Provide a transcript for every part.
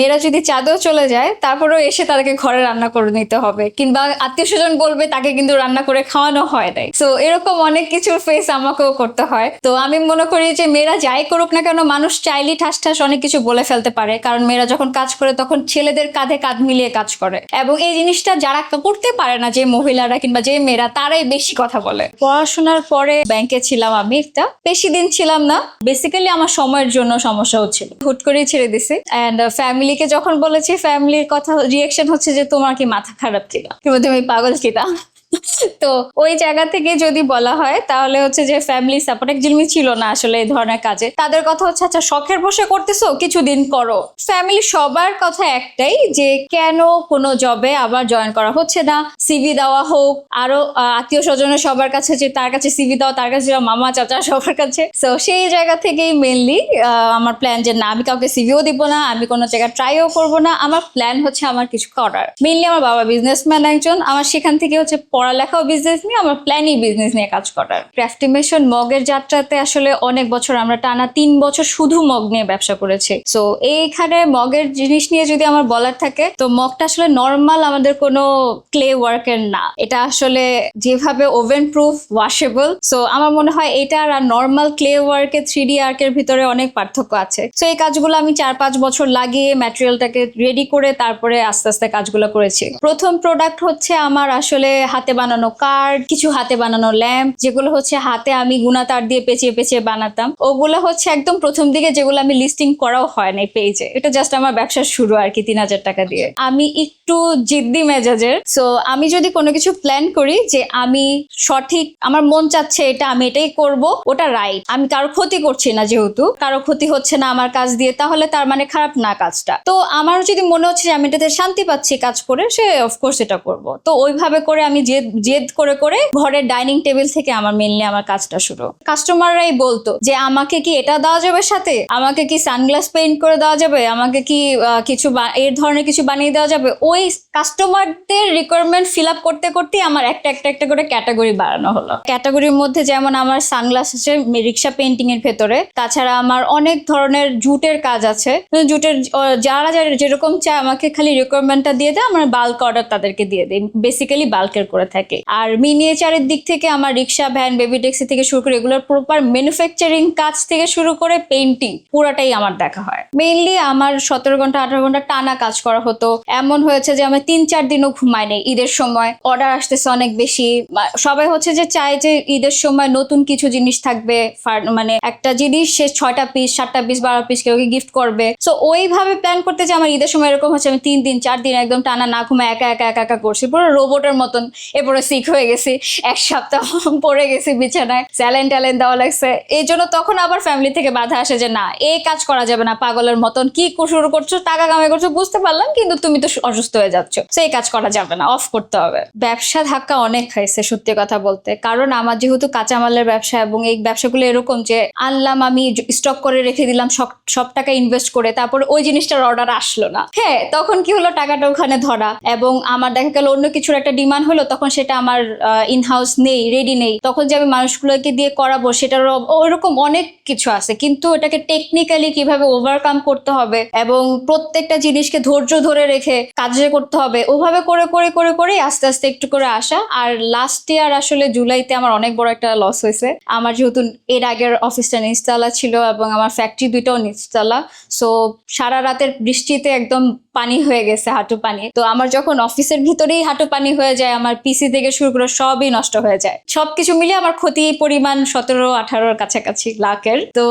মেয়েরা যদি চাঁদেও চলে যায়, তারপরেও এসে তাদেরকে ঘরে রান্না করে নিতে হবে। কিংবা আত্মীয় স্বজন বলবে, তাকে কিন্তু রান্না করে খাওয়ানো হয় নাই। তো এরকম অনেক কিছুর ফেস আমাকেও করতে হয়। তো আমি মনে করি যে, মেয়েরা যাই করুক না কেন, মানুষ চাইলেই ঠাস ঠাস অনেক কিছু বলে ফেলতে পারে। কারণ মেয়েরা যখন কাজ করে, তখন ছেলেদের কাঁধে কাঁধ মিলিয়ে কাজ করে। এবং এই জিনিসটা যারা করতে পারে না, যে মহিলারা কিংবা যে মেয়েরা, তারাই বেশি কথা বলে। পড়াশোনার পরে ব্যাংকে ছিলাম আমি একটা। বেশি দিন ছিলাম না। বেসিক্যালি আমার সময়ের জন্য সমস্যা হচ্ছিল হুট করেই ছেড়ে দিছি। অ্যান্ড ফ্যামিলিকে যখন বলেছি, ফ্যামিলির কথা রিয়েকশন হচ্ছে যে, তোমার কি মাথা খারাপ ছিল কিংবা তুমি পাগল ছিলা তো ওই জায়গা থেকে যদি বলা হয়, তাহলে হচ্ছে যে ফ্যামিলি সাপোর্ট একজনই ছিল না আসলে এই ধরনের কাজে। তাদের কথা হচ্ছে আচ্ছা শখের বসে করতেছো? কিছুদিন করো। ফ্যামিলি সবার কথা একটাই যে, কেন কোনো জবে আবার জয়েন করা হচ্ছে না? সিভি দেওয়া হোক। আরও আত্মীয় স্বজনের সবার কাছে যে, তার কাছে সিভি দাও, তার কাছে মামা, চাচা সবার কাছে। তো সেই জায়গা থেকেই মেনলি আমার প্ল্যান যে, না, আমি কাউকে সিভিও দিব না, আমি কোনো জায়গায় ট্রাইও করব না। আমার প্ল্যান হচ্ছে আমার কিছু করার। মেনলি আমার বাবা বিজনেসম্যান একজন। আমার সেখান থেকে হচ্ছে পড়ালেখাও বিজনেস নিয়ে, আমার প্ল্যানই বিজনেস নিয়ে কাজ করার। ক্রাফটিমেশন মগের যাত্রাতে আসলে অনেক বছর আমরা টানা তিন বছর শুধু মগ নিয়ে ব্যবসা করেছি। সো এইখানে মগের জিনিস নিয়ে যদি আমার বলার থাকে, তো মগটা আসলে নর্মাল আমাদের কোনো ক্লে ওয়ার্কের না। এটা আসলে যেভাবে ওভেন প্রুফ ওয়াশেবল সো আমার মনে হয় এটা আর নর্মাল ক্লে ওয়ার্কের থ্রি ডি আর্কের ভিতরে অনেক পার্থক্য আছে। সো এই কাজগুলো আমি চার পাঁচ বছর লাগিয়ে ম্যাটেরিয়ালটাকে রেডি করে তারপরে আস্তে আস্তে কাজগুলো করেছি। প্রথম প্রোডাক্ট হচ্ছে আমার আসলে হাতে বানানো কার্ড কিছু হাতে বানানো ল্যাম্প যেগুলো হচ্ছে হাতে আমি গুনা তার দিয়ে পেঁচিয়ে পেঁচিয়ে বানাতাম। ওগুলো হচ্ছে একদম প্রথম দিকে যেগুলো আমি লিস্টিং করাও হয় না পেজে এটা জাস্ট আমার ব্যবসার শুরু আর কি তিন হাজার টাকা দিয়ে। আমি একটু জিদ্দি মেজাজের। সো আমি যদি কোনো কিছু প্ল্যান করি যে আমি সঠিক আমার মন চাচ্ছে এটা আমি এটাই করব ওটা রাইট আমি কারও ক্ষতি করছি না যেহেতু কারও ক্ষতি হচ্ছে না আমার কাজ দিয়ে তাহলে তার মানে খারাপ না কাজটা। তো আমার যদি মনে হচ্ছে যে আমি এটাতে শান্তি পাচ্ছি কাজ করে সে অফকোর্স এটা করব। তো ওইভাবে করে আমি জেদ জেদ করে করে ঘরের ডাইনিং টেবিল থেকে আমার মেনলি আমার কাজটা শুরু। কাস্টমাররাই বলতো যে, আমাকে কি এটা দেওয়া যাবে সাথে? আমাকে কি সানগ্লাস পেইন্ট করে দেওয়া যাবে? আমাকে কি কিছু এর ধরনের কিছু বানিয়ে দেওয়া যাবে? ওই কাস্টমারদের রিকোয়ারমেন্ট ফিল আপ করতে করতে আমার একটা একটা একটা করে ক্যাটাগরি বাড়ানো হলো। ক্যাটাগরির মধ্যে যেমন আমার সানগ্লাস আছে, রিক্সা পেন্টিং এর ভেতরে। তাছাড়া আমার অনেক ধরনের জুটের কাজ আছে। জুটের যারা যারা যেরকম চায়, আমাকে খালি রিকোয়ারমেন্টটা দিয়ে দেয়, আমার বাল্ক অর্ডার তাদেরকে দিয়ে দেয়। বেসিক্যালি বাল্কের করে থাকে। আর মিনিয়েচারের দিক থেকে আমার রিক্সা ভ্যান বেবি ট্যাক্সি থেকে শুরু করে এগুলোর প্রপার ম্যানুফ্যাকচারিং কাজ থেকে শুরু করে পেন্টিং পুরাটাই আমার দেখা হয়। মেইনলি আমার সতেরো ঘণ্টা, আঠারো ঘণ্টা টানা কাজ করা হতো। এমন হয়েছে যে আমি তিন চার দিনও ঘুমাই নেই ঈদের সময়। অর্ডার আসতেছে অনেক বেশি। সবাই হচ্ছে যে চায় যে ঈদের সময় নতুন কিছু জিনিস থাকবে। মানে একটা জিনিস সে ছয়টা পিস সাতটা পিস বারো পিস কেউ গিফট করবে। সো ওইভাবে প্ল্যান করতে যে আমার ঈদের সময় এরকম হচ্ছে, আমি তিন দিন, চার দিন একদম টানা না ঘুমে একা একা একা একা করছি। পুরো রোবটের মতন। এরপরে সিক হয়ে গেছি। এক সপ্তাহ পড়ে গেছি বিছানায়। স্যালেন ট্যালেন দেওয়া লাগছে। এই জন্য তখন আবার ফ্যামিলি থেকে বাধা আসে যে, না, এই কাজ করা যাবে না, পাগলের মতন। কি শুরু করছ, টাকা কামাই করছ, বুঝতে পারলাম, কিন্তু তুমি তো অসুস্থ হয়ে যাচ্ছ। সেই কাজ করা যাবে না অফ করতে হবে। ব্যবসা ধাক্কা অনেক খাইছে, সত্যি কথা বলতে। কারণ আমার যেহেতু কাঁচামালের ব্যবসা এবং এই ব্যবসাগুলো এরকম যে, আনলাম, আমি স্টক করে রেখে দিলাম, সব টাকা ইনভেস্ট করে তারপর ওই জিনিসটার অর্ডার আসলো না। হ্যাঁ তখন কি হলো, টাকাটা ওখানে ধরা। এবং আমার দেখা গেল অন্য কিছুর একটা ডিমান্ড হলো, তখন সেটা আমার ইন হাউস নেই রেডি নেই। তখন যে আমি মানুষগুলোকে দিয়ে করাবো সেটার ওরকম অনেক কিছু আছে। কিন্তু এটাকে টেকনিক্যালি কীভাবে ওভারকাম করতে হবে এবং প্রত্যেকটা জিনিসকে ধৈর্য ধরে রেখে কাজে করতে হবে, ওভাবে করে করে করে করে আস্তে আস্তে একটু করে আসা। আর লাস্ট ইয়ার আসলে জুলাইতে আমার অনেক বড় একটা লস হয়েছে। আমার যেহেতু এর আগের অফিসটা নিচতলা ছিল এবং আমার ফ্যাক্টরি দুইটাও নিচতলা। সো সারা রাতের বৃষ্টিতে একদম পানি হয়ে গেছে হাঁটু পানি। তো আমার যখন অফিসের ভিতরেই হাঁটু পানি হয়ে যায়, আমার পিসি থেকে শুরু করে সবই নষ্ট হয়ে যায়। সবকিছু মিলিয়ে আমার ক্ষতি পরিমাণ সতেরো, আঠারোর কাছাকাছি লাখের। তো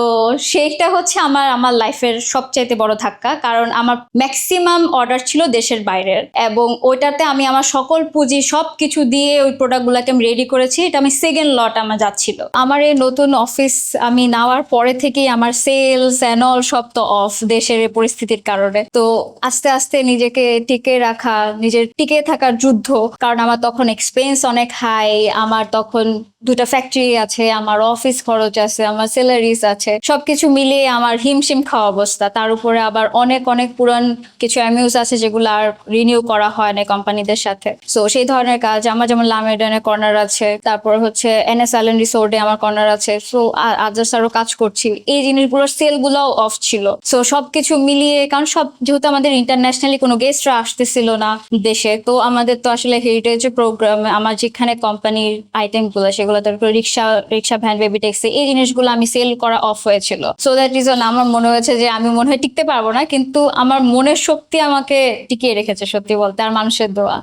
সেইটা হচ্ছে আমার আমার লাইফের সবচাইতে বড় ধাক্কা। কারণ আমার ম্যাক্সিমাম অর্ডার ছিল দেশের বাইরের। এবং ওইটাতে আমি আমার সকল পুঁজি সব কিছু দিয়ে ওই প্রোডাক্টগুলোকে আমি রেডি করেছি। এটা আমি সেকেন্ড লট আমার যাচ্ছিল। আমার এই নতুন অফিস আমি নেওয়ার পরে থেকেই আমার সেলস অ্যান্ড অল সব তো অফ দেশের পরিস্থিতির কারণে। তো আস্তে আস্তে আস্তে নিজেকে টিকে রাখা, নিজের টিকে থাকার যুদ্ধ, কারণ আমার তখন এক্সপেন্স অনেক হাই আমার তখন দুটা ফ্যাক্টরি আছে, আমার অফিস খরচ আছে, আমার স্যালারিজ আছে, সবকিছু মিলিয়ে আমার হিমশিম খাওয়া অবস্থা। তার উপরে আবার অনেক অনেক পুরান কিছু অ্যামিউজ আছে যেগুলো আর রিনিউ করা হয় না কোম্পানিদের সাথে। সো সেই ধরনের কাজ, আমার যেমন লামেডানে কর্নার আছে, তারপর হচ্ছে এন এনএস আইল্যান্ড রিসোর্টে আমার কর্নার আছে। সো আদার্স আরও কাজ করছি। এই জিনিসগুলো সেল গুলোও অফ ছিল। সো সবকিছু মিলিয়ে, কারণ সব যেহেতু আমাদের ইন্টারন্যাশনালি কোনো গেস্টরা আসতেছিল না দেশে, তো আমাদের তো আসলে হেরিটেজ প্রোগ্রাম আমার যেখানে কোম্পানির আইটেমগুলো, সেগুলো তারপর rickshaw rickshaw van baby taxi এই জিনিসগুলো আমি সেল করা অফ হয়েছিল। সো দ্যাট রিজন আমার মনে হয়েছে যে আমি মনে হয় টিকতে পারব না, কিন্তু আমার মনের শক্তি আমাকে টিকিয়ে রেখেছে সত্যি বলতে, আর মানুষের দোয়া।